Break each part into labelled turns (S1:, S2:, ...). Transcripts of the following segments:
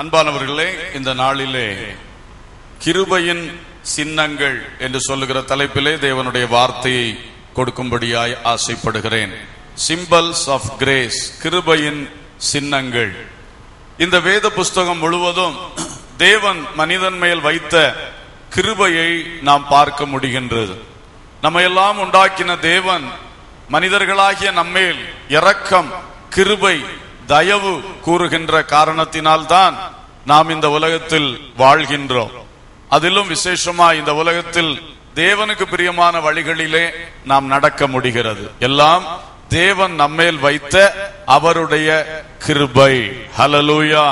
S1: அன்பானவர்களே இந்த நாளிலே கிருபையின் சின்னங்கள் என்று சொல்லுகிற தலைப்பிலே தேவனுடைய வார்த்தையை கொடுக்கும்படியாய் ஆசைப்படுகிறேன். சிம்பல்ஸ் ஆஃப் கிரேஸ் கிருபையின் சின்னங்கள். இந்த வேத புஸ்தகம் முழுவதும் தேவன் மனிதன் மேல் வைத்த கிருபையை நாம் பார்க்க முடிகின்றது. நம்ம எல்லாம் உண்டாக்கின தேவன் மனிதர்களாகிய நம்மேல் இரக்கம் கிருபை தயவு கூறுகின்ற காரணத்தினால்தான் நாம் இந்த உலகத்தில் வாழ்கின்றோம். அதிலும் விசேஷமா இந்த உலகத்தில் தேவனுக்கு பிரியமான வழிகளிலே நாம் நடக்க முடிகிறது. எல்லாம் தேவன் நம்மேல் வைத்த அவருடைய கிருபை. ஹலலூயா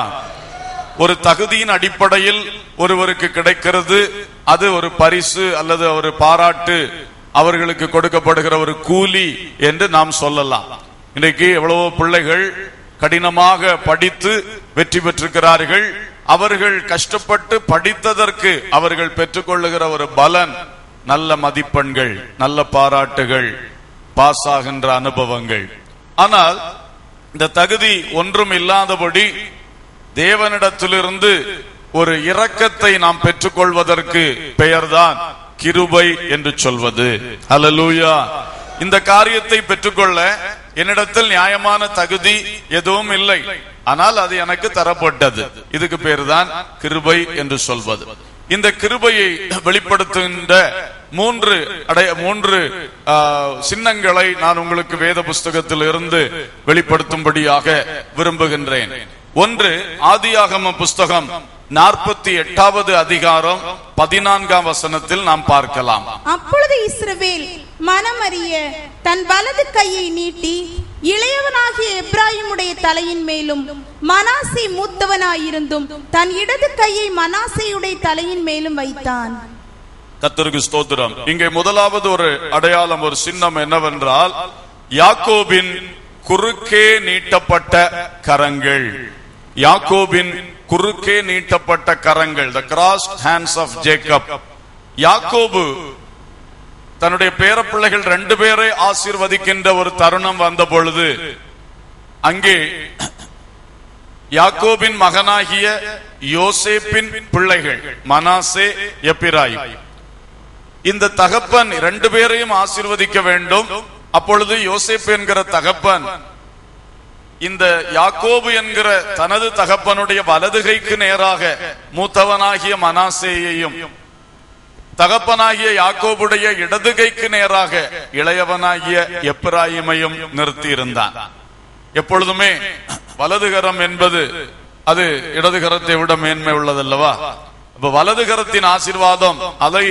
S1: ஒரு தகுதியின் அடிப்படையில் ஒருவருக்கு கிடைக்கிறது. அது ஒரு பரிசு அல்லது ஒரு பாராட்டு அவர்களுக்கு கொடுக்கப்படுகிற ஒரு கூலி என்று நாம் சொல்லலாம். இன்றைக்கு எவ்வளவோ பிள்ளைகள் கடினமாக படித்து வெற்றி பெற்றிருக்கிறார்கள். அவர்கள் கஷ்டப்பட்டு படித்ததற்கு அவர்கள் பெற்றுக்கொள்ளுகிற ஒரு பலன் நல்ல மதிப்பெண்கள் நல்ல பாராட்டுகள் பாஸ் ஆகின்ற அனுபவங்கள். ஆனால் இந்த தகுதி ஒன்றும் இல்லாதபடி தேவனிடத்திலிருந்து ஒரு இரக்கத்தை நாம் பெற்றுக்கொள்வதற்கு பெயர்தான் கிருபை என்று சொல்வது. அலலூயா இந்த காரியத்தை பெற்றுக்கொள்ள என்னிடத்தில் நியாயமான தகுதி எதுவும் இல்லை. ஆனால் அது எனக்கு தரப்பட்டது. இதுக்கு பேர் தான் கிருபை என்று சொல்வது. இந்த கிருபையை வெளிப்படுத்துகின்ற மூன்று அடைய மூன்று சின்னங்களை நான் உங்களுக்கு வேத புஸ்தகத்தில் இருந்து வெளிப்படுத்தும்படியாக விரும்புகின்றேன். ஒன்று ஆதியாகம புஸ்தகம் நாற்பத்தி எட்டாவது அதிகாரம் பதினான்காம் வசனத்தில் நாம் பார்க்கலாம்.
S2: அப்பொழுது இஸ்ரவேல் மனமறிய தன் வலது கையை நீட்டி இளையவனாகிய எப்ராயிமுடைய தலையின் மேலும் மனாசே மூத்தவனாயிருந்தும் தன் இடது கையை மனாசேயுடைய தலையின் மேலும் வைத்தான்.
S1: கத்தருக்கு ஸ்தோத்திரம். இங்கே முதலாவது ஒரு அடையாளம் ஒரு சின்னம் என்னவென்றால் யாக்கோபின் குறுக்கே நீட்டப்பட்ட கரங்கள். யாக்கோபின் குறுக்கே நீட்டப்பட்ட கரங்கள். The cross hands of Jacob யாக்கோபு தன்னுடைய பேரப்பிள்ளைகள் ரெண்டு பேரை ஆசீர்வதிக்கின்ற ஒரு தருணம் வந்த பொழுது அங்கே யாக்கோபின் மகனாகிய யோசேப்பின் பிள்ளைகள் மனாசே எப்பிராய் இந்த தகப்பன் ரெண்டு பேரையும் ஆசீர்வதிக்க வேண்டும். அப்பொழுது யோசேப் என்கிற தகப்பன் இந்த யாக்கோபு என்கிற தனது தகப்பனுடைய வலதுகைக்கு நேராக மூத்தவனாகிய மனாசேயையும் தகப்பனாகிய யாக்கோபுடைய இடது கைக்கு நேராக இளையவனாகிய எப்ராயிமையும் நிறுத்தி இருந்தான் எப்பொழுதுமே வலதுகரம் என்பது அது இடதுகரத்தை விட மேன்மை உள்ளதல்லவா? இப்ப வலதுகரத்தின் ஆசீர்வாதம் அதை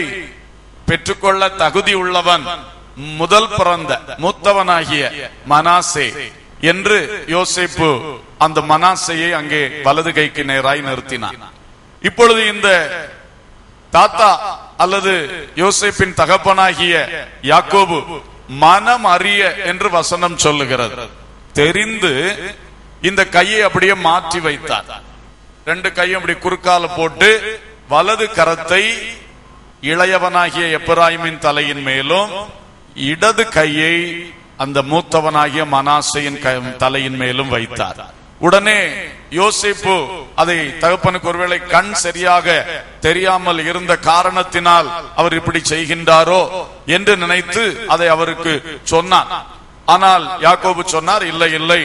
S1: பெற்றுக்கொள்ள தகுதி உள்ளவன் முதல் பிறந்த மூத்தவனாகிய மனாசே என்று யோசிப்பு அந்த மனாசையை அங்கே வலது கைக்கு நேராய் நிறுத்தினான். இப்பொழுது இந்த தாத்தா அல்லது யோசிப்பின் தகப்பனாகிய யாக்கோபு மனம் அறிய என்று வசனம் சொல்லுகிறது. தெரிந்து இந்த கையை அப்படியே மாற்றி வைத்தார். ரெண்டு கையும் அப்படி குறுக்கால போட்டு வலது கரத்தை இளையவனாகிய எப்ராயிமின் தலையின் மேலும் இடது கையை அந்த மூத்தவனாகிய மனாசையின் க- தலையின் மேலும் வைத்தார். உடனே யோசிப்பு அதை தகப்பனுக்கு ஒருவேளை கண் சரியாக தெரியாமல் இருந்த காரணத்தினால் அவர் இப்படி செய்கின்றாரோ என்று நினைத்து அதை அவருக்கு சொன்னான். ஆனால் யாக்கோபு சொன்னார் இல்லை இல்லை.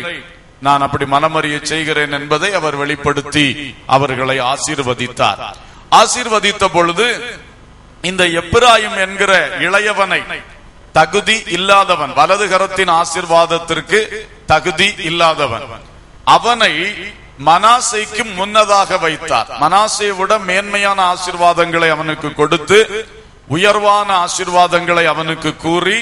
S1: நான் அப்படி மனமறிய செய்கிறேன் என்பதை அவர் வெளிப்படுத்தி அவர்களை ஆசீர்வதித்தார். ஆசீர்வதித்த பொழுது இந்த எப்பிராயும் என்கிற இளையவனை தகுதி இல்லாதவன் வலது கரத்தின் ஆசிர்வாதத்திற்கு தகுதி இல்லாதவன் அவனை மனாசைக்கு முன்னதாக வைத்தார். மனாசையை விட மேன்மையான ஆசிர்வாதங்களை அவனுக்கு கொடுத்து உயர்வான ஆசிர்வாதங்களை அவனுக்கு கூறி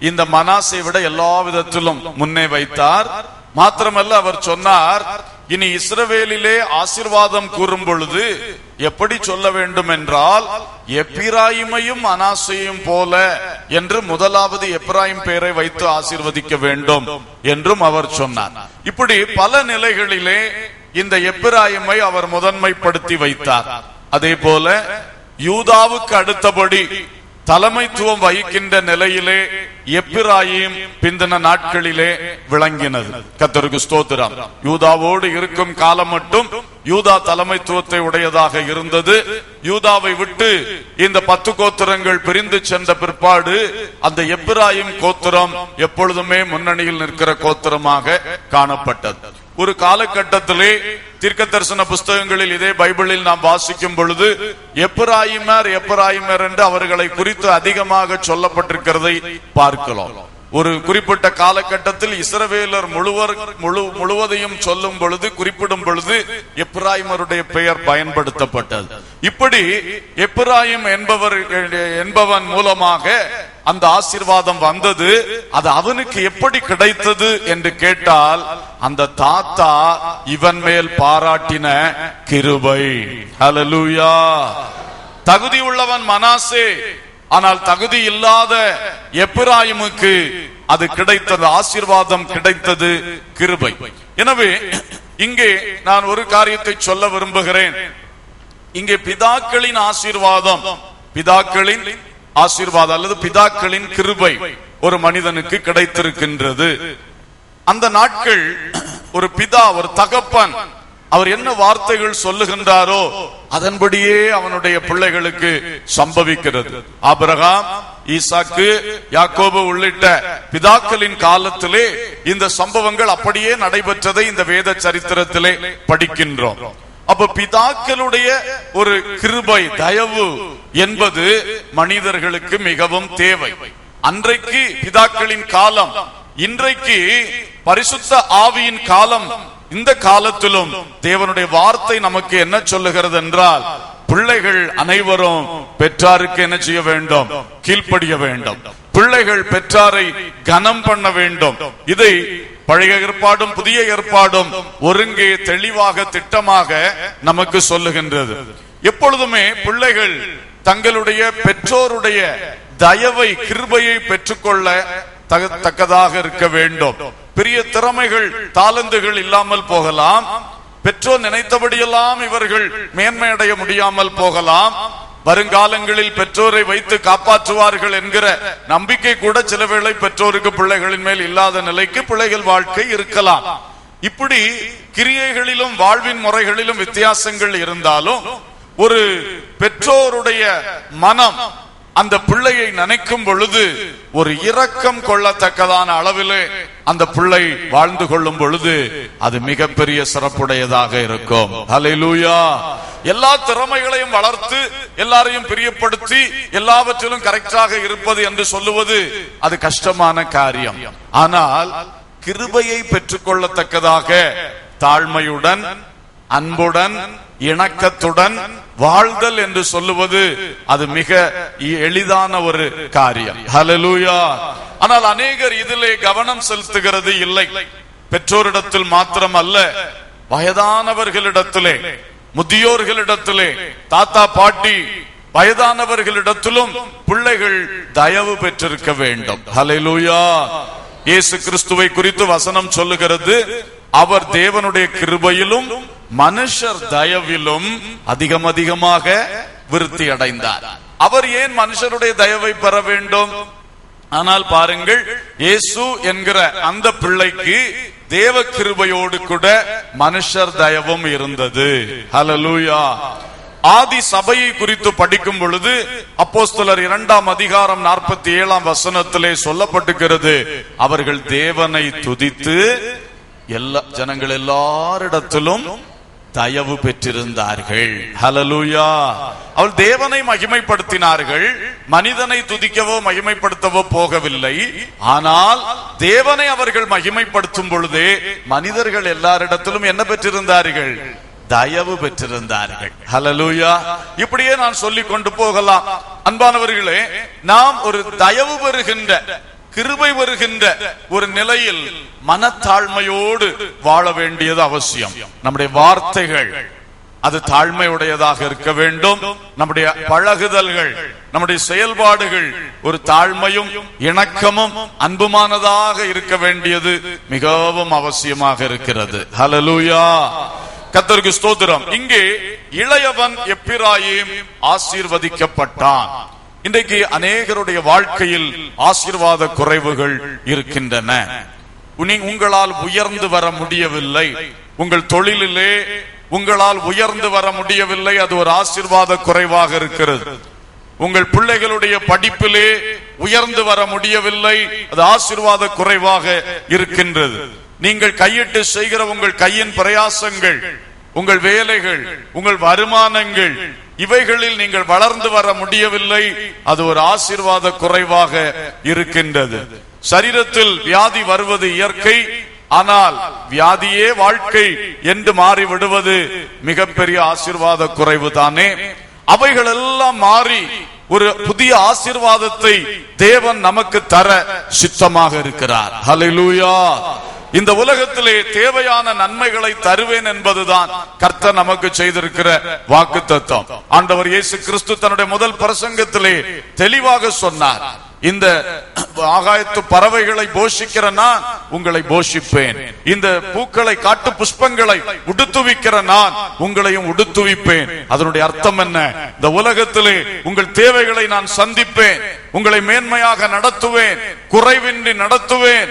S1: இந்த மனாசை விட எல்லா விதத்திலும் முன்னே வைத்தார். மாத்திரமல்ல அவர் சொன்னார் இனி இஸ்ரவேலிலே ஆசிர்வாதம் கூறும் பொழுது எப்படி சொல்ல வேண்டும் என்றால் எப்பிராயிமையும் அனாசையும் போல என்று முதலாவது எப்ராயிம் பெயரை வைத்து ஆசிர்வதிக்க வேண்டும் என்றும் அவர் சொன்னார். இப்படி பல நிலைகளிலே இந்த எப்பிராயிமை அவர் முதன்மைப்படுத்தி வைத்தார். அதே போல யூதாவுக்கு அடுத்தபடி தலைமைத்துவம் வகிக்கின்ற நிலையிலே எப்பிராயும் பிந்தின நாட்களிலே விளங்கினது. கத்தருக்கு ஸ்தோத்திரம். யூதாவோடு இருக்கும் காலம் மட்டும் யூதா தலைமைத்துவத்தை உடையதாக இருந்தது. யூதாவை விட்டு இந்த பத்து கோத்திரங்கள் பிரிந்து சென்ற பிற்பாடு அந்த எப்பிராயும் கோத்திரம் எப்பொழுதுமே முன்னணியில் நிற்கிற கோத்திரமாக காணப்பட்டது. ஒரு காலகட்டத்திலே தீர்க்க தரிசன புஸ்தகங்களில் இதே பைபிளில் நாம் வாசிக்கும் பொழுது எப்பிராயிமர் எப்பிராயிமர் என்று அவர்களை குறித்து அதிகமாக சொல்லப்பட்டிருக்கிறதை பார்க்கலாம் ஒரு குறிப்பிட்ட காலகட்டத்தில் இஸ்ரவேலர் முழுவர் முழு முழுவதையும் சொல்லும் பொழுது குறிப்பிடும் பொழுது எப்ராயிமருடைய பெயர் பயன்படுத்தப்பட்டது. இப்படி எப்ராயிம் என்பவர் என்பவன் மூலமாக அந்த ஆசீர்வாதம் வந்தது அது அவனுக்கு எப்படி கிடைத்தது என்று கேட்டால் அந்த தாத்தா இவன் மேல் பாராட்டின கிருபை. ஹலலூயா தகுதி உள்ளவன் மனாசே. ஆனால் தகுதி இல்லாத எப்பிராயிமுக்கு அது கிடைத்தது ஆசீர்வாதம் கிடைத்தது கிருபை. எனவே இங்கே நான் ஒரு காரியத்தை சொல்ல விரும்புகிறேன். இங்கே பிதாக்களின் ஆசீர்வாதம் பிதாக்களின் ஆசீர்வாதம் அல்லது பிதாக்களின் கிருபை ஒரு மனிதனுக்கு கிடைத்திருக்கின்றது. அந்த நாட்கள் ஒரு பிதா ஒரு தகப்பன் அவர் என்ன வார்த்தைகள் சொல்லுகின்றாரோ அதன்படியே அவனுடைய பிள்ளைகளுக்கு சம்பவிக்கிறது. ஆபிரகாம் ஈசாக்கு யாக்கோபு உள்ளிட்ட பிதாக்களின் காலத்திலே இந்த சம்பவங்கள் அப்படியே நடைபெற்றதை இந்த வேத சரித்திரத்திலே படிக்கின்றோம். அப்ப பிதாக்களுடைய ஒரு கிருபை தயவு என்பது மனிதர்களுக்கு மிகவும் தேவை. அன்றைக்கு பிதாக்களின் காலம் இன்றைக்கு பரிசுத்த ஆவியின் காலம். இந்த காலத்திலும் தேவனுடைய வார்த்தை நமக்கு என்ன சொல்லுகிறது என்றால் பிள்ளைகள் அனைவரும் பெற்றாருக்கு என்ன செய்ய வேண்டும்? கீழ்ப்படிய வேண்டும். பிள்ளைகள் பெற்றாரை கனம் பண்ண வேண்டும். இதை பழைய ஏற்பாடும் புதிய ஏற்பாடும் ஒருங்கே தெளிவாக திட்டமாக நமக்கு சொல்லுகின்றது. எப்பொழுதுமே பிள்ளைகள் தங்களுடைய பெற்றோருடைய தயவை கிருபையை பெற்றுக்கொள்ள தக- தக்கதாக இருக்க வேண்டும். பெரிய திறமைகள் தாளந்துகள் இல்லாமல் போகலாம். பெற்றோர் நினைத்தபடியெல்லாம் இவர்கள் மேன்மையடைய முடியாமல் போகலாம். வருங்காலங்களில் பெற்றோரை வைத்து காப்பாற்றுவார்கள் என்கிற நம்பிக்கை கூட சில வேளை பெற்றோருக்கு பிள்ளைகளின் மேல் இல்லாத நிலைக்கு பிள்ளைகள் வாழ்க்கை இருக்கலாம். இப்படி கிரியைகளிலும் வாழ்வின் முறைகளிலும் வித்தியாசங்கள் இருந்தாலும் ஒரு பெற்றோருடைய மனம் அந்த பிள்ளையை நினைக்கும் பொழுது ஒரு இரக்கம் கொள்ளத்தக்கதான அளவிலே அந்த பிள்ளை வாழ்ந்து கொள்ளும் பொழுது அது மிகப்பெரிய சிறப்புடையதாக இருக்கும். ஹalleluya எல்லா திறமைகளையும் வளர்த்து எல்லாரையும் பிரியப்படுத்தி எல்லாவற்றிலும் கரெக்டாக இருப்பது என்று சொல்லுவது அது கஷ்டமான காரியம். ஆனால் கிருபையை பெற்றுக்கொள்ளத்தக்கதாக தாழ்மையுடன் அன்புடன் இணக்கத்துடன் வாழ்தல் என்று சொல்லுவது அது மிக எளிதான ஒரு காரியம். ஹலலூயா ஆனால் அநேகர் இதிலே கவனம் செலுத்துகிறது இல்லை. பெற்றோரிடத்தில் மாத்திரம் அல்ல வயதானவர்களிடத்திலே. முதியோர்களிடத்திலே தாத்தா பாட்டி வயதானவர்களிடத்திலும் பிள்ளைகள் தயவு பெற்றிருக்க வேண்டும். ஹalleluya இயேசு கிறிஸ்துவை குறித்து வசனம் சொல்லுகிறது அவர் தேவனுடைய கிருபையிலும் மனுஷர் தயவிலும் அதிகம் அதிகமாக விருத்தி அடைந்தார். அவர் ஏன் மனுஷருடைய தயவை பெற வேண்டும்? ஆனால் பாருங்கள் இயேசு என்கிற அந்த பிள்ளைக்கு தேவ கிருபையோடு கூட மனுஷர் தயவும் இருந்தது. ஹலலூயா ஆதி சபையை குறித்து படிக்கும் பொழுது அப்போஸ்தலர் இரண்டாம் அதிகாரம் நாற்பத்தி ஏழாம் வசனத்திலே சொல்லப்பட்டுகிறது அவர்கள் தேவனை துதித்து எல்லா ஜனங்கள் எல்லாரிடத்திலும் தயவு பெற்றிருந்தார்கள். ஹலலூயா அவள் தேவனை மகிமைப்படுத்தினார்கள். மனிதனை துதிக்கவோ மகிமைப்படுத்தவோ போகவில்லை. ஆனால் தேவனை அவர்கள் மகிமைப்படுத்தும் பொழுதே மனிதர்கள் எல்லாரிடத்திலும் என்ன பெற்றிருந்தார்கள்? தயவு பெற்றிருந்தார்கள். ஹலலூயா இப்படியே நான் சொல்லிக் கொண்டு போகலாம். அன்பானவர்களே நாம் ஒரு தயவு பெறுகின்ற கிருபை வருகின்ற ஒரு நிலையில் மனத்தாழ்மையோடு வாழ வேண்டியது அவசியம். நம்முடைய வார்த்தைகள் அது தாழ்மையுடையதாக இருக்க வேண்டும். நம்முடைய பழகுதல்கள் நம்முடைய செயல்பாடுகள் ஒரு தாழ்மையும் இணக்கமும் அன்புமானதாக இருக்க வேண்டியது மிகவும் அவசியமாக இருக்கிறது. ஹலலூயா கத்தருக்கு ஸ்தோத்திரம். இங்கே இளையவன் எப்பிராயிம் ஆசீர்வதிக்கப்பட்டான். இன்றைக்கு அநேகருடைய வாழ்க்கையில் ஆசீர்வாத குறைவுகள் இருக்கின்றன. உங்களால் உயர்ந்து வர முடியவில்லை. உங்கள் தொழிலிலே உங்களால் உயர்ந்து வர முடியவில்லை. அது ஒரு ஆசீர்வாத குறைவாக இருக்கிறது. உங்கள் பிள்ளைகளுடைய படிப்பிலே உயர்ந்து வர முடியவில்லை. அது ஆசீர்வாத குறைவாக இருக்கின்றது. நீங்கள் கையிட்டு செய்கிற உங்கள் கையின் பிரயாசங்கள் உங்கள் வேலைகள் உங்கள் வருமானங்கள் இவைகளில் நீங்கள் வளர்ந்து வர முடியவில்லை. அது ஒரு ஆசீர்வாத குறைவாக இருக்கின்றது. சரீரத்தில் வியாதி வருவது இயற்கை. ஆனால் வியாதியே வாழ்க்கை என்று மாறி விடுவது மிகப்பெரிய ஆசீர்வாத குறைவு தானே. அவைகள் எல்லாம் மாறி ஒரு புதிய ஆசீர்வாதத்தை தேவன் நமக்கு தர சித்தமாக இருக்கிறார். ஹலிலூயா இந்த உலகத்திலே தேவையான நன்மைகளை தருவேன் என்பதுதான் கர்த்தர் நமக்கு செய்திருக்கிற வாக்கு தத்துவம் ஆண்டவர் இயேசு கிறிஸ்து தன்னுடைய முதல் பிரசங்கத்திலே தெளிவாக சொன்னார் இந்த ஆகாயத்து பறவைகளை போஷிக்கிற நான் உங்களை போஷிப்பேன். இந்த பூக்களை காட்டு புஷ்பங்களை உடுத்துவிக்கிற நான் உங்களையும் உடுத்துவிப்பேன். அதனுடைய அர்த்தம் என்ன? இந்த உலகத்திலே உங்கள் தேவைகளை நான் சந்திப்பேன். உங்களை மேன்மையாக நடத்துவேன். குறைவின்றி நடத்துவேன்.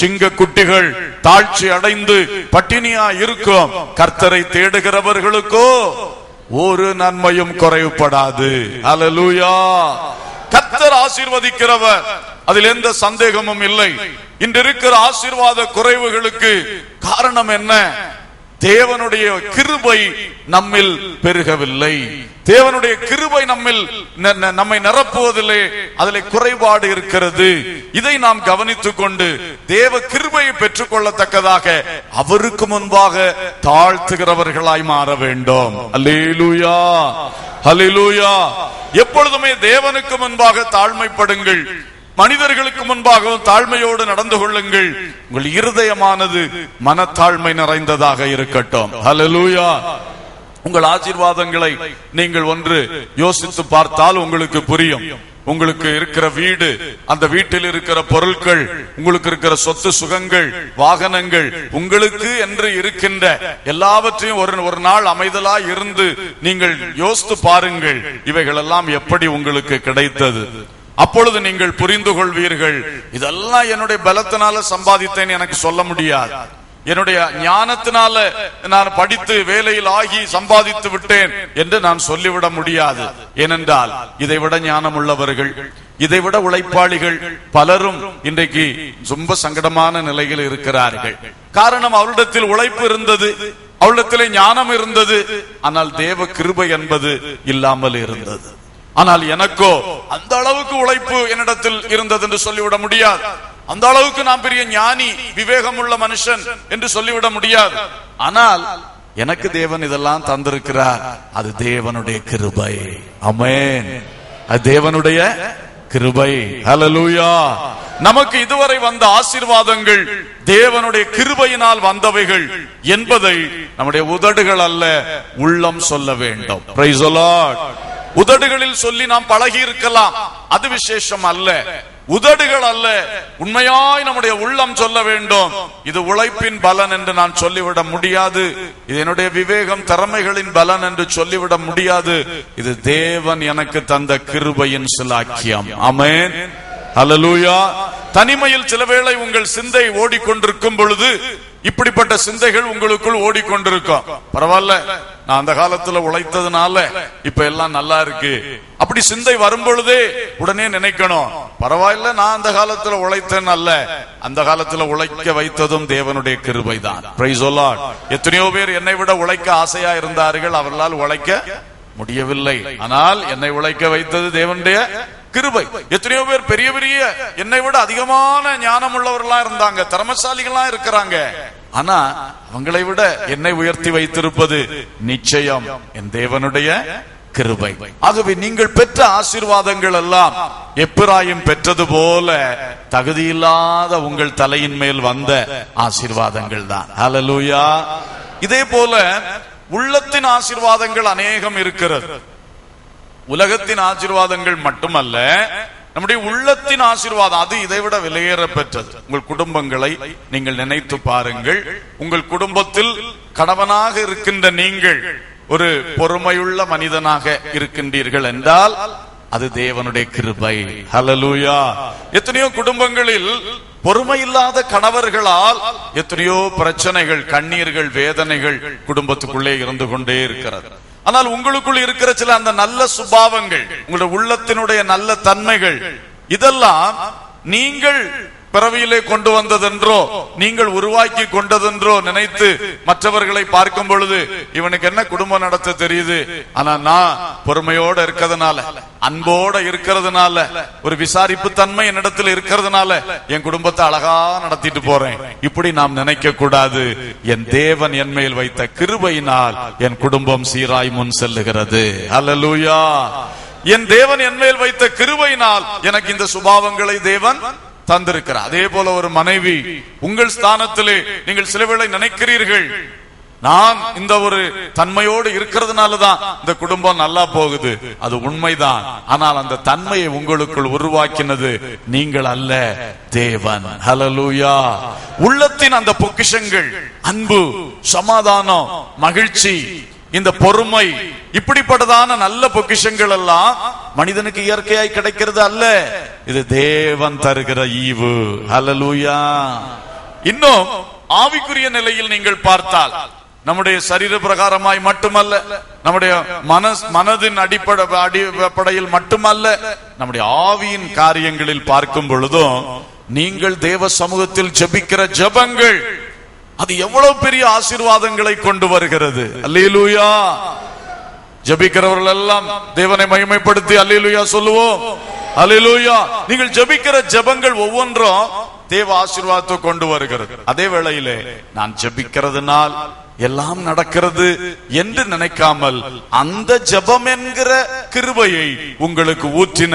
S1: சிங்க குட்டிகள் தாழ்ச்சி அடைந்து பட்டினியா இருக்கும். கர்த்தரை தேடுகிறவர்களுக்கோ ஒரு நன்மையும் குறைவுபடாது. அலலூயா கர்த்தர் ஆசீர்வதிக்கிறவர். அதில் எந்த சந்தேகமும் இல்லை. இன்று இருக்கிற ஆசீர்வாத குறைவுகளுக்கு காரணம் என்ன? தேவனுடைய கிருபை நம்மில் பெருகவில்லை. தேவனுடைய கிருபை நம்மில் நம்மை நிரப்புவதிலே அதில் குறைபாடு இருக்கிறது. இதை நாம் கவனித்துக் கொண்டு தேவ கிருபையை பெற்றுக் கொள்ளத்தக்கதாக அவருக்கு முன்பாக தாழ்த்துகிறவர்களாய் மாற வேண்டும். அல்லேலூயா. அல்லேலூயா. எப்பொழுதுமே தேவனுக்கு முன்பாக தாழ்மைப்படுங்கள். மனிதர்களுக்கு முன்பாகவும் தாழ்மையோடு நடந்து கொள்ளுங்கள். உங்கள் இருதயமானது மனத்தாழ்மை நிறைந்ததாக இருக்கட்டும். ஹலலூயா உங்கள் ஆசீர்வாதங்களை நீங்கள் ஒன்று யோசித்து பார்த்தால் உங்களுக்கு புரியும். உங்களுக்கு இருக்கிற வீடு அந்த வீட்டில் இருக்கிற பொருட்கள் உங்களுக்கு இருக்கிற சொத்து சுகங்கள் வாகனங்கள் உங்களுக்கு என்று இருக்கின்ற எல்லாவற்றையும் ஒரு ஒரு நாள் அமைதலா இருந்து நீங்கள் யோசித்து பாருங்கள். இவைகள் எல்லாம் எப்படி உங்களுக்கு கிடைத்தது? அப்பொழுது நீங்கள் புரிந்து கொள்வீர்கள் இதெல்லாம் என்னுடைய பலத்தினால சம்பாதித்தேன் எனக்கு சொல்ல முடியாது. என்னுடைய ஞானத்தினால நான் படித்து வேலையில் ஆகி சம்பாதித்து விட்டேன் என்று நான் சொல்லிவிட முடியாது. ஏனென்றால் இதை விட ஞானம் உள்ளவர்கள் இதை விட உழைப்பாளிகள் பலரும் இன்றைக்கு ரொம்ப சங்கடமான நிலையில் இருக்கிறார்கள். காரணம் அவரிடத்தில் உழைப்பு இருந்தது அவளிடத்திலே ஞானம் இருந்தது ஆனால் தேவ கிருபை என்பது இல்லாமல் இருந்தது. ஆனால் எனக்கோ அந்த அளவுக்கு உழைப்பு என்னிடத்தில் இருந்தது என்று சொல்லிவிட முடியாது. அந்த அளவுக்கு நான் பெரிய ஞானி விவேகம் உள்ள மனுஷன் என்று சொல்லிவிட முடியாது. ஆனால் எனக்கு தேவன் இதெல்லாம் தந்திருக்கிறார். அது தேவனுடைய கிருபை. அமேன் அது தேவனுடைய கிருபை. ஹலலூயா நமக்கு இதுவரை வந்த ஆசீர்வாதங்கள் தேவனுடைய கிருபையினால் வந்தவைகள் என்பதை நம்முடைய உதடுகள் அல்ல உள்ளம் சொல்ல வேண்டும். உதடுகளில் சொல்லி நாம் பழகி இருக்கலாம். அது விசேஷம் அல்ல. உதடுகள் அல்ல. உண்மையாய் நம்முடைய உள்ளம் சொல்ல வேண்டும். இது உழைப்பின் பலன் என்று நான் சொல்லிவிட முடியாது. இது என்னுடைய விவேகம் திறமைகளின் பலன் என்று சொல்லிவிட முடியாது. இது தேவன் எனக்கு தந்த கிருபையின் சிலாக்கியம். அமேன் அலலூயா தனிமையில் சில வேளை உங்கள் சிந்தை ஓடிக்கொண்டிருக்கும் பொழுது இப்படிப்பட்ட சிந்தைகள் உங்களுக்குள் ஓடிக்கொண்டிருக்கும் பரவாயில்ல. நான் அந்த காலத்துல உழைத்ததுனால இப்ப எல்லாம் நல்லா இருக்கு. அப்படி சிந்தை வரும்பொழுதே உடனே நினைக்கணும். பரவாயில்ல நான் அந்த காலத்துல உழைத்தேன் அல்ல. அந்த காலத்துல உழைக்க வைத்ததும் தேவனுடைய கிருபை தான் எத்தனையோ பேர் என்னை விட உழைக்க ஆசையா இருந்தார்கள். அவர்களால் உழைக்க முடியவில்லை. ஆனால் என்னை உழைக்க வைத்தது தேவனுடைய கிருபை. எத்தனையோ பேர் பெரிய பெரிய என்னை விட அதிகமான ஞானம் உள்ளவர்களா இருந்தாங்க. திறமசாலிகளா இருக்கிறாங்க. ஆனா அவங்களை விட என்னை உயர்த்தி வைத்திருப்பது நிச்சயம் என் தேவனுடைய கிருபை. ஆகவே நீங்கள் பெற்ற ஆசீர்வாதங்கள் எல்லாம் எப்பிராயும் பெற்றது போல தகுதியில்லாத உங்கள் தலையின் மேல் வந்த ஆசீர்வாதங்கள் தான். அலலூயா இதே போல உள்ளத்தின் ஆசீர்வாதங்கள் அநேகம் இருக்கிறது. உலகத்தின் ஆசீர்வாதங்கள் மட்டுமல்ல நம்முடைய உள்ளத்தின் ஆசீர்வாதம் அது இதைவிட விலையேற பெற்றது. உங்கள் குடும்பங்களை நீங்கள் நினைத்து பாருங்கள். உங்கள் குடும்பத்தில் கணவனாக இருக்கின்ற நீங்கள் ஒரு பொறுமையுள்ள மனிதனாக இருக்கின்றீர்கள் என்றால் அது தேவனுடைய கிருபை. ஹலலூயா எத்தனையோ குடும்பங்களில் பொறுமை இல்லாத கணவர்களால் எத்தனையோ பிரச்சனைகள் கண்ணீர்கள் வேதனைகள் குடும்பத்துக்குள்ளே இருந்து கொண்டே இருக்கிறது. ஆனால் உங்களுக்குள் இருக்கிற சில அந்த நல்ல சுபாவங்கள் உங்களுடைய உள்ளத்தினுடைய நல்ல தன்மைகள் இதெல்லாம் நீங்கள் பிறவியிலே கொண்டு வந்ததென்றோ நீங்கள் உருவாக்கி கொண்டதென்றோ நினைத்து மற்றவர்களை பார்க்கும் பொழுது இவனுக்கு என்ன குடும்பம் நடத்த தெரியுது? ஆனா நான் பொறுமையோட இருக்கிறதுனால அன்போட இருக்கிறதுனால ஒரு விசாரிப்பு தன்மை என்னிடத்தில் இருக்கிறதுனால என் குடும்பத்தை அழகா நடத்திட்டு போறேன். இப்படி நாம் நினைக்க கூடாது. என் தேவன் என் மேல் வைத்த கிருபையினால் என் குடும்பம் சீராய் முன் செல்லுகிறது. அல்லேலூயா என் தேவன் என் மேல் வைத்த கிருபையினால் எனக்கு இந்த சுபாவங்களை தேவன் தந்திருக்கிறார். அதே போல ஒரு மனைவி உங்கள் ஸ்தானத்திலே நீங்கள் சிலவேளை நினைக்கிறீர்கள் நான் இந்த ஒரு தன்மையோடு இருக்கிறதுனால தான் இந்த குடும்பம் நல்லா போகுது. அது உண்மைதான். ஆனால் அந்த தன்மையை உங்களுக்குள் உருவாக்கினது நீங்கள் அல்ல தேவன். ஹலலூயா உள்ளத்தின் அந்த பொக்கிஷங்கள் அன்பு சமாதானம் மகிழ்ச்சி இந்த பொறுமை இப்படிப்பட்டதான நல்ல பொக்கிஷங்கள் எல்லாம் மனிதனுக்கு இயற்கையாய் கிடைக்கிறது அல்ல. இது தேவன் தருகிற ஈவு. அலலூயா இன்னும் ஆவிக்குரிய நிலையில் நீங்கள் பார்த்தால் நம்முடைய சரீர பிரகாரமாய் மட்டுமல்ல நம்முடைய மனஸ் மனதின் அடிப்படை அடிப்படையில் மட்டுமல்ல நம்முடைய ஆவியின் காரியங்களில் பார்க்கும் பொழுதும் நீங்கள் தேவ சமூகத்தில் ஜெபிக்கிற ஜெபங்கள் அது எவ்வளவு பெரிய ஆசீர்வாதங்களை கொண்டு வருகிறது. அல்லேலூயா ஜெபிக்கிறவர்கள் எல்லாம் தேவனை மகிமைப்படுத்தி அல்லேலூயா சொல்லுவோம். அல்லேலூயா. நீங்கள் ஜெபிக்கிற ஜெபங்கள் ஒவ்வொன்றும் தேவ ஆசீர்வாதத்தை கொண்டு வருகிறது. அதே வேளையிலே நான் ஜெபிக்கிறதுனால் எல்லாம் நடக்கிறது என்று நினைக்காமல் அந்த ஜெபம் என்கிற கிருபையை உங்களுக்கு ஊற்றின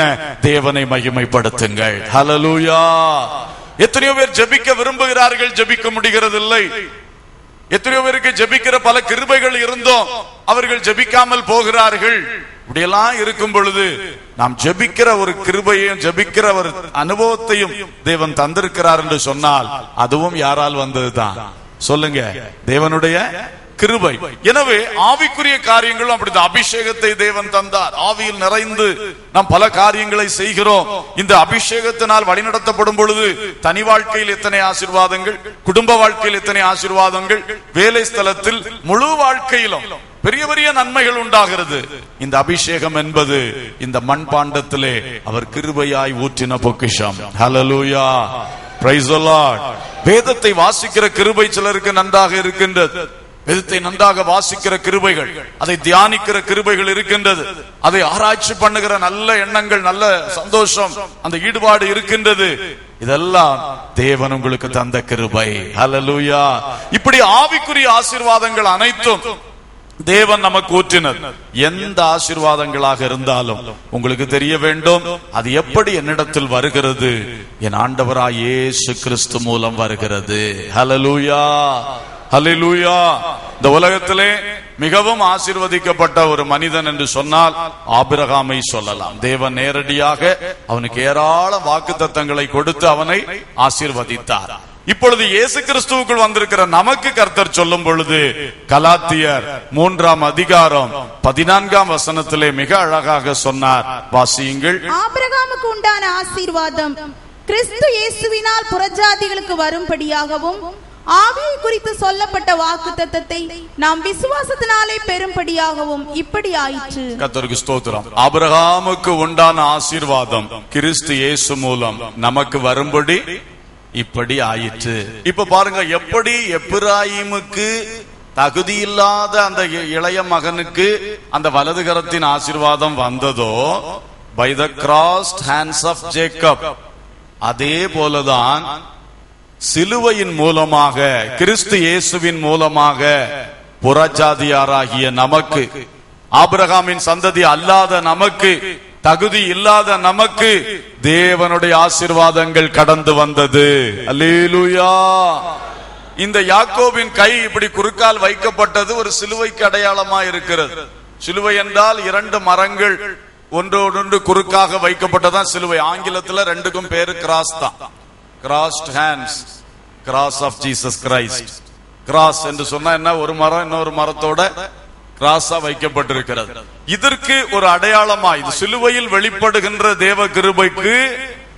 S1: தேவனை மகிமைப்படுத்துங்கள். ஹலலூயா எத்தனையோ பேர் ஜெபிக்க விரும்புகிறார்கள் ஜெபிக்க முடிகிறதில்லை. எத்தனையோ பேருக்கு ஜெபிக்கிற பல கிருபைகள் இருந்தோம். அவர்கள் ஜெபிக்காமல் போகிறார்கள். இப்படியெல்லாம் இருக்கும் பொழுது நாம் ஜெபிக்கிற ஒரு கிருபையும் ஜெபிக்கிற ஒரு அனுபவத்தையும் தேவன் தந்திருக்கிறார் என்று சொன்னால் அதுவும் யாரால் வந்ததுதான்? சொல்லுங்க. தேவனுடைய கிருபை. எனவே ஆவிக்குரிய காரியங்களும் அப்படிதான். அபிஷேகத்தை தேவன் தந்தார். ஆவியில் நிறைந்து நாம் பல காரியங்களை செய்கிறோம். இந்த அபிஷேகத்தினால் வழிநடத்தப்படும் பொழுது தனி வாழ்க்கையில் எத்தனை ஆசிர்வாதங்கள் குடும்ப வாழ்க்கையில் எத்தனை ஆசிர்வாதங்கள் வேலை ஸ்தலத்தில் முழு வாழ்க்கையிலும் பெரிய பெரிய நன்மைகள் உண்டாகிறது. இந்த அபிஷேகம் என்பது இந்த மண்பாண்டத்திலே அவர் கிருபையாய் ஊற்றின பொக்கிஷம். ஹலலூயா பிரைஸ் வேதத்தை வாசிக்கிற கிருபை சிலருக்கு நன்றாக இருக்கின்றது. வேதத்தை நன்றாக வாசிக்கிற கிருபைகள் அதை தியானிக்கிற கிருபைகள் இருக்கின்றது. அதை ஆராய்ச்சி பண்ணுகிற நல்ல எண்ணங்கள் நல்ல சந்தோஷம் அந்த ஈடுபாடு இருக்கின்றது. இதெல்லாம் தேவன் உங்களுக்கு தந்த கிருபை. ஹலலூயா இப்படி ஆவிக்குரிய ஆசீர்வாதங்கள் அனைத்தும் தேவன் நமக்கு ஊற்றினர். எந்த ஆசீர்வாதங்களாக இருந்தாலும் உங்களுக்கு தெரிய வேண்டும். அது எப்படி என்னிடத்தில் வருகிறது? என் ஆண்டவராய் இயேசு கிறிஸ்து மூலம் வருகிறது. ஹலலூயா ஹலிலூயா இந்த உலகத்திலே மிகவும் ஆசிர்வதிக்கப்பட்ட ஒரு மனிதன் என்று சொன்னால் ஆபிரகாமை சொல்லலாம். தேவன் நேரடியாக அவனுக்கு ஏராளம் வாக்குத்தத்தங்களை கொடுத்து அவனை ஆசிர்வதித்தார். இப்பொழுது இயேசு கிறிஸ்துவுக்குள் வந்திருக்கிற நமக்கு கர்த்தர் சொல்லும் பொழுது கலாத்தியர் மூன்றாம் அதிகாரம் பதினான்காம் வசனத்திலே மிக அழகாக சொன்னார். வாசியுங்கள்.
S2: ஆபிரகாமுக்கு உண்டான ஆசீர்வாதம் கிறிஸ்து இயேசுவினால் புறஜாதிகளுக்கு வரும்படியாகவும் ஆவியை குறித்து சொல்லப்பட்ட வாக்கு தத்தத்தை நாம் விசுவாசத்தினாலே பெரும்படியாகவும் இப்படி ஆயிற்று
S1: கத்தருக்கு ஸ்தோத்திரம். அபிரகாமுக்கு உண்டான ஆசீர்வாதம் கிறிஸ்து இயேசு மூலம் நமக்கு வரும்படி இப்படி ஆயிற்று. இப்ப பாருங்க எப்படி எப்பிராயிமுக்கு தகுதி இல்லாத அந்த இளைய மகனுக்கு அந்த வலது கரத்தின் ஆசீர்வாதம் வந்ததோ by the crossed hands of Jacob அதே போலதான் சிலுவையின் மூலமாக கிறிஸ்து இயேசுவின் மூலமாக புறஜாதியாராகிய நமக்கு ஆபிரகாமின் சந்ததி அல்லாத நமக்கு தகுதி இல்லாத நமக்கு தேவனுடைய ஆசீர்வாதங்கள் கடந்து வந்தது. அல்லேலுயா! இந்த யாக்கோபின் கை இப்படி குறுக்கால் வைக்கப்பட்டது ஒரு சிலுவைக்கு அடையாளமா இருக்கிறது. சிலுவை என்றால் இரண்டு மரங்கள் ஒன்றோடொன்று குறுக்காக வைக்கப்பட்டதான் சிலுவை. ஆங்கிலத்துல ரெண்டுக்கும் பேரு கிராஸ் தான். Crossed hands cross of Jesus Christ cross என்று சொன்னா என்ன? ஒரு மரம் இன்னொரு மரத்தோட கிராஸா வைக்கப்பட்டிருக்கிறது. இதற்கு ஒரு அடையாளமா இது சிலுவையில் வெளிப்படுகின்ற தேவ கிருபைக்கு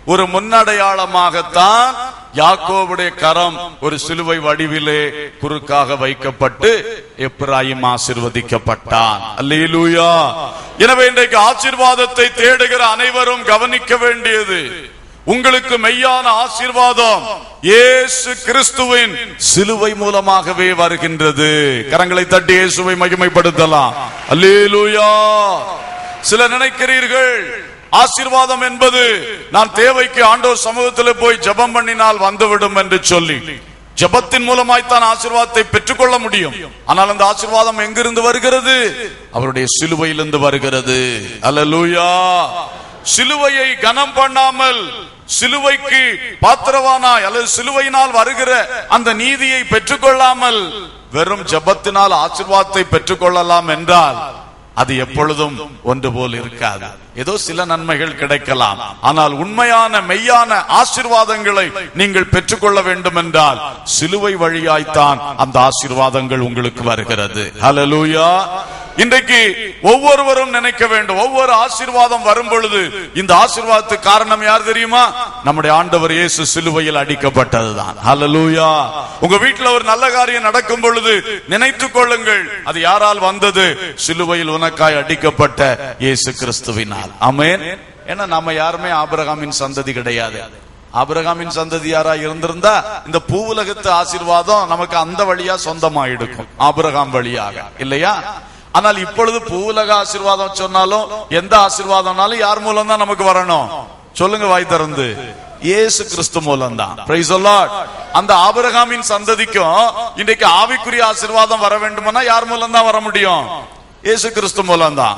S1: ஒரு முன்னடையாளமாகத்தான் யாக்கோவுடைய கரம் ஒரு சிலுவை வடிவிலே குறுக்காக வைக்கப்பட்டு எப்ராயிம் ஆசிர்வதிக்கப்பட்டான். அல்லேலூயா. எனவே இன்றைக்கு ஆசீர்வாதத்தை தேடுகிற அனைவரும் கவனிக்க வேண்டியது உங்களுக்கு மெய்யான ஆசீர்வாதம் இயேசு கிறிஸ்துவின் சிலுவை மூலமாகவே வருகின்றது. கரங்களை தட்டி இயேசுவை மகிமைப்படுத்தலாம். அல்லேலூயா. சில நினைக்கிறீர்கள் ஆசீர்வாதம் என்பது நான் தேவைக்கு ஆண்டோ சமூகத்தில் போய் ஜெபம் பண்ணினால் வந்துவிடும் என்று சொல்லி ஜெபத்தின் மூலமாய்த்தான் ஆசீர்வாதத்தை பெற்றுக்கொள்ள முடியும். ஆனால் அந்த ஆசீர்வாதம் எங்கிருந்து வருகிறது? அவருடைய சிலுவையிலிருந்து வருகிறது. அல்லேலூயா. சிலுவையை கனம் பண்ணாமல் சிலுவைக்கு பாத்திரவானாய் அல்லது சிலுவையினால் வருகிற அந்த நீதியை பெற்றுக்கொள்ளாமல் வெறும் ஜெபத்தினால் ஆசிர்வாதத்தை பெற்றுக்கொள்ளலாம் என்றால் அது எப்பொழுதும் ஒன்று போல் இருக்காது. ஏதோ சில நன்மைகள் கிடைக்கலாம். ஆனால் உண்மையான மெய்யான ஆசீர்வாதங்களை நீங்கள் பெற்றுக்கொள்ள வேண்டும் என்றால் சிலுவை வழியாய்த்தான் அந்த ஆசிர்வாதங்கள் உங்களுக்கு வருகிறது. ஹலலூயா இன்றைக்கு ஒவ்வொருவரும் நினைக்க வேண்டும். ஒவ்வொரு ஆசீர்வாதம் வரும் பொழுது இந்த ஆசீர்வாதத்துக்கு காரணம் யார் தெரியுமா? நம்முடைய ஆண்டவர் இயேசு சிலுவையில் அடிக்கப்பட்டதுதான். ஹலலூயா உங்க வீட்டுல ஒரு நல்ல காரியம் நடக்கும் பொழுது நினைத்துக் கொள்ளுங்கள். அது யாரால் வந்தது? சிலுவையில் உனக்காய் அடிக்கப்பட்ட இயேசு கிறிஸ்துவினால். ஆமென். ஏன்னா நம்ம யாருமே ஆபிரகாமின் சந்ததி கிடையாது. ஆபிரகாமின் சந்ததி யாரா இருந்திருந்தா இந்த பூவுலகத்து ஆசீர்வாதம் நமக்கு அந்த வழியா சொந்தமாயிடுக்கும் ஆபிரகாம் வழியாக. இல்லையா? ஆனால் இப்பொழுது பூவுலக ஆசீர்வாதம் சொன்னாலும் எந்த ஆசீர்வாதம்னாலும் யார் மூலம் தான் நமக்கு வரணும்? சொல்லுங்க வாய் திறந்து. இயேசு கிறிஸ்து மூலம் தான் அந்த ஆபிரகாமின் சந்ததிக்கும் இன்றைக்கு ஆவிக்குரிய ஆசீர்வாதம் வர வேண்டுமானா யார் மூலம் தான் வர முடியும்? இயேசு கிறிஸ்து மூலம் தான்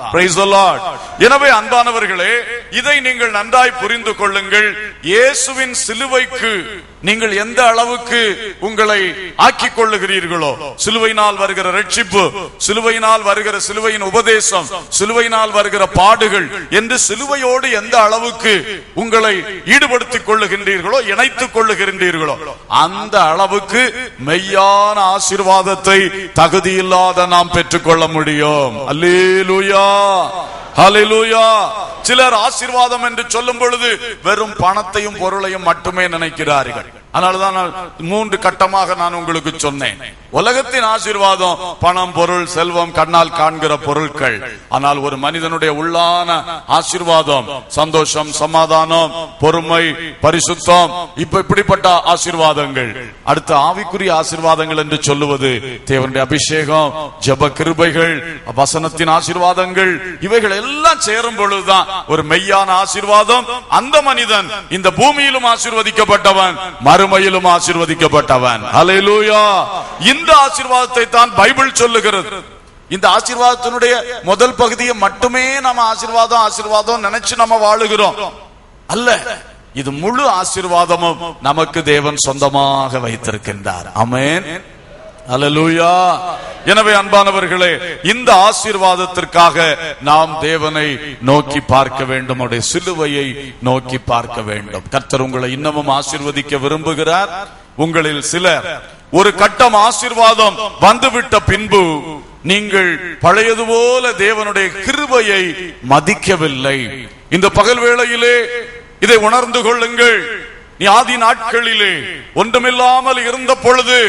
S1: எனவே அன்பானவர்களே இதை நீங்கள் நன்றாய் புரிந்து கொள்ளுங்கள். இயேசுவின் சிலுவைக்கு நீங்கள் எந்த அளவுக்கு உங்களை ஆக்கிக் கொள்ளுகிறீர்களோ சிலுவையினால் வருகிற ரட்சிப்பு சிலுவையினால் வருகிற சிலுவையின் உபதேசம் சிலுவையினால் வருகிற பாடுகள் என்று சிலுவையோடு எந்த அளவுக்கு உங்களை ஈடுபடுத்திக் கொள்ளுகின்றீர்களோ இணைத்துக் கொள்ளுகின்றீர்களோ அந்த அளவுக்கு மெய்யான ஆசீர்வாதத்தை தகுதியில்லாத நாம் பெற்றுக்கொள்ள முடியும். அல்லேலுயா! சிலர் ஆசீர்வாதம் என்று சொல்லும் பொழுது வெறும் பணத்தையும் பொருளையும் மட்டுமே நினைக்கிறார்கள். அதனாலதான் மூன்று கட்டமாக நான் உங்களுக்கு சொன்னேன். உலகத்தின் ஆசீர்வாதம் பணம் பொருள் செல்வம் கண்ணால் காண்கிற பொருட்கள். ஆனால் ஒரு மனிதனுடைய உள்ளான ஆசீர்வாதம் சந்தோஷம் சமாதானம் பொறுமை பரிசுத்தம் இப்ப இப்படிப்பட்ட ஆசீர்வாதங்கள். அடுத்த ஆவிக்குரிய ஆசீர்வாதங்கள் என்று சொல்லுவது தேவனுடைய அபிஷேகம் ஜெப கிருபைகள் வசனத்தின் ஆசீர்வாதங்கள் இவைகள் எல்லாம் சேரும் பொழுதுதான் ஒரு மெய்யான ஆசீர்வாதம். அந்த மனிதன் இந்த பூமியிலும் ஆசீர்வதிக்கப்பட்டவன் மறுமையிலும் ஆசீர்வதிக்கப்பட்டவன். ஹalleluya இந்த இந்த ஆசீர்வாதத்தை தான் பைபிள் சொல்லுகிறது. இந்த ஆசீர்வாதத்தினுடைய முதல் பகுதியை மட்டுமே நம்ம ஆசீர்வாதம் ஆசீர்வாதம் நினைச்சு நம்ம வாழுகிறோம். அல்ல இது முழு ஆசீர்வாதமும் நமக்கு தேவன் சொந்தமாக வைத்திருக்கின்றார். அமேன் அலலூயா எனவே அன்பானவர்களே இந்த ஆசீர்வாதத்திற்காக நாம் தேவனை நோக்கி பார்க்க வேண்டும். அவருடைய சிலுவையை நோக்கி பார்க்க வேண்டும். கர்த்தர் உங்களை இன்னமும் ஆசீர்வதிக்க விரும்புகிறார். உங்களில் சிலர் ஒரு கட்டம் ஆசீர்வாதம் வந்துவிட்ட பின்பு நீங்கள் பழையது போல தேவனுடைய கிருபையை மதிக்கவில்லை. இந்த பகல் வேளையிலே இதை உணர்ந்து கொள்ளுங்கள். நீ ஆதி நாட்களிலே ஒன்றுமில்லாமல் இருந்த பொழுது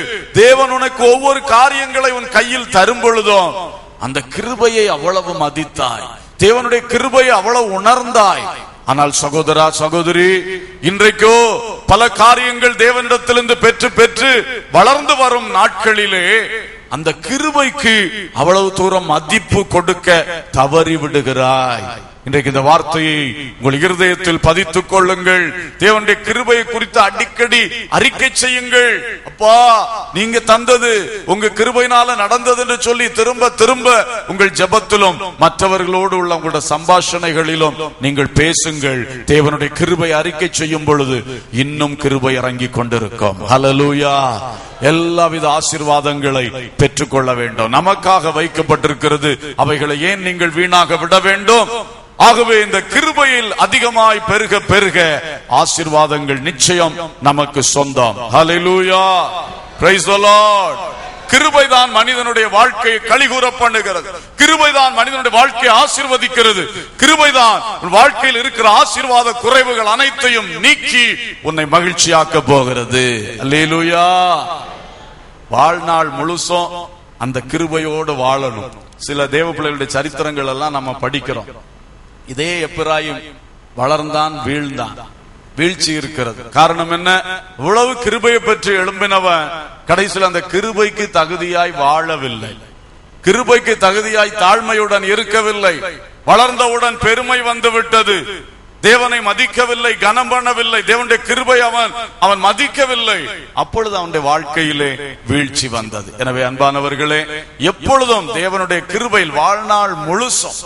S1: தேவன் உனக்கு ஒவ்வொரு காரியங்களை உன் கையில் தரும் பொழுதும் அந்த கிருபையை அவ்வளவு மதித்தாய். தேவனுடைய கிருபையை அவ்வளவு உணர்ந்தாய். ஆனால் சகோதரா சகோதரி இன்றைக்கோ பல காரியங்கள் தேவனிடத்திலிருந்து பெற்று பெற்று வளர்ந்து வரும் நாட்களிலே அந்த கிருபைக்கு அவ்வளவு தூரம் மதிப்பு கொடுக்க தவறி விடுகிறாய் இன்றைக்கு இந்த வார்த்தையை உங்கள் இருதயத்தில் பதித்துக் கொள்ளுங்கள். தேவனுடைய கிருபையை குறித்து அடிக்கடி அறிக்கை செய்யுங்கள். அப்பா நீங்க தந்தது உங்க கிருபையினால நடந்தது என்று சொல்லி திரும்ப திரும்ப உங்கள் ஜெபத்திலும் மற்றவர்களோடு உள்ள உங்களுடைய சம்பாஷணைகளிலும் நீங்கள் பேசுங்கள். தேவனுடைய கிருபை அறிக்கை செய்யும் பொழுது இன்னும் கிருபை இறங்கி கொண்டிருக்கும். ஹலலூயா எல்லாவித ஆசீர்வாதங்களை பெற்றுக்கொள்ள வேண்டும். நமக்காக வைக்கப்பட்டிருக்கிறது. அவைகளை ஏன் நீங்கள் வீணாக விட வேண்டும்? ஆகவே இந்த கிருபையில் அதிகமாய் பெருக பெருக ஆசீர்வாதங்கள் நிச்சயம் நமக்கு சொந்தம். ஹalleluya பிரைஸ் கிருபைதான் மனிதனுடைய வாழ்க்கையை கழிகூற பண்ணுகிறது. கிருபைதான் மனிதனுடைய வாழ்க்கையை ஆசீர்வதிக்கிறது. கிருபைதான் வாழ்க்கையில் இருக்கிற ஆசீர்வாத குறைவுகள் அனைத்தையும் நீக்கி உன்னை மகிழ்ச்சியாக்க போகிறது. அல்லேலூயா. வாழ்நாள் முழுசும் அந்த கிருபையோடு வாழணும். சில தேவ பிள்ளைகளுடைய சரித்திரங்கள் எல்லாம் நம்ம படிக்கிறோம். இதே எப்பிராயும் வளர்ந்தான் வீழ்ந்தான். வீழ்ச்சி இருக்கிறது. காரணம் என்ன? இவ்வளவு கிருபையை பற்றி எழும்பினவன் கடைசியில் அந்த கிருபைக்கு தகுதியாய் வாழவில்லை. கிருபைக்கு தகுதியாய் தாழ்மையுடன் இருக்கவில்லை. வளர்ந்தவுடன் பெருமை வந்து விட்டது தேவனை மதிக்கவில்லை கனம் பண்ணவில்லை. தேவனுடைய கிருபை அவன் அவன் மதிக்கவில்லை. அப்பொழுது அவனுடைய வாழ்க்கையிலே வீழ்ச்சி வந்தது. எனவே அன்பானவர்களே எப்பொழுதும் தேவனுடைய கிருபையில் வாழ்நாள் முழுசும்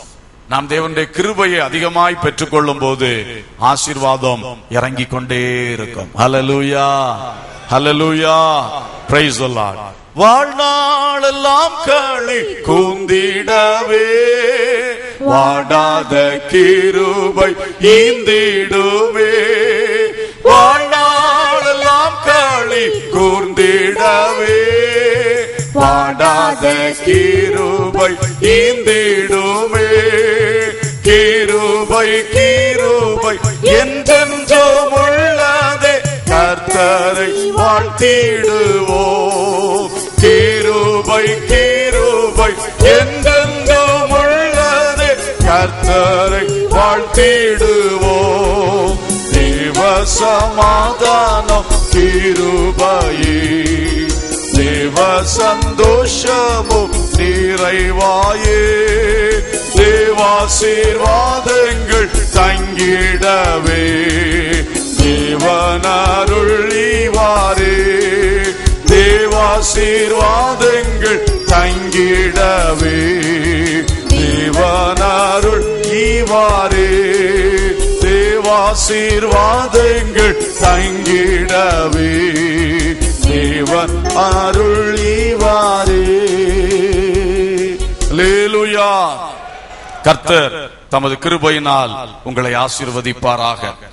S1: நாம் தேவனுடைய கிருபையை அதிகமாய் பெற்றுக்கொள்ளும் போது ஆசீர்வாதம் இறங்கிக் கொண்டே இருக்கும். Alleluia hallelujah praise the lord. வாழ்நாளெல்லாம் களி கூந்திடவே. வாடாத கிருபை ஈந்திடுவே. வாழ்நாளெல்லாம் களி கூர்ந்திடவே. வாடாத கிருபை ஈந்திடுமே கிருபை கிருபை என்றென்றோ கர்த்தரை வாழ்த்திடுவோம் கிருபை கிருபை என்றென்றும் உள்ளதே கர்த்தரை வாழ்த்திடுவோம் தேவ சமாதானம் கிருபையே. தேவ சந்தோஷமும் நிறைவாயே. தேவாசீர்வாதங்கள் தங்கிடவே. தேவனருள்ளிவாரே. தேவாசீர்வாதங்கள் தங்கிடவே. தேவனருள் ஈவாரே தேவாசீர்வாதங்கள் தங்கிடவே. தேவன் அருள்வாரே லேலுயா கர்த்தர் தமது கிருபையினால் உங்களை ஆசீர்வதிப்பாராக.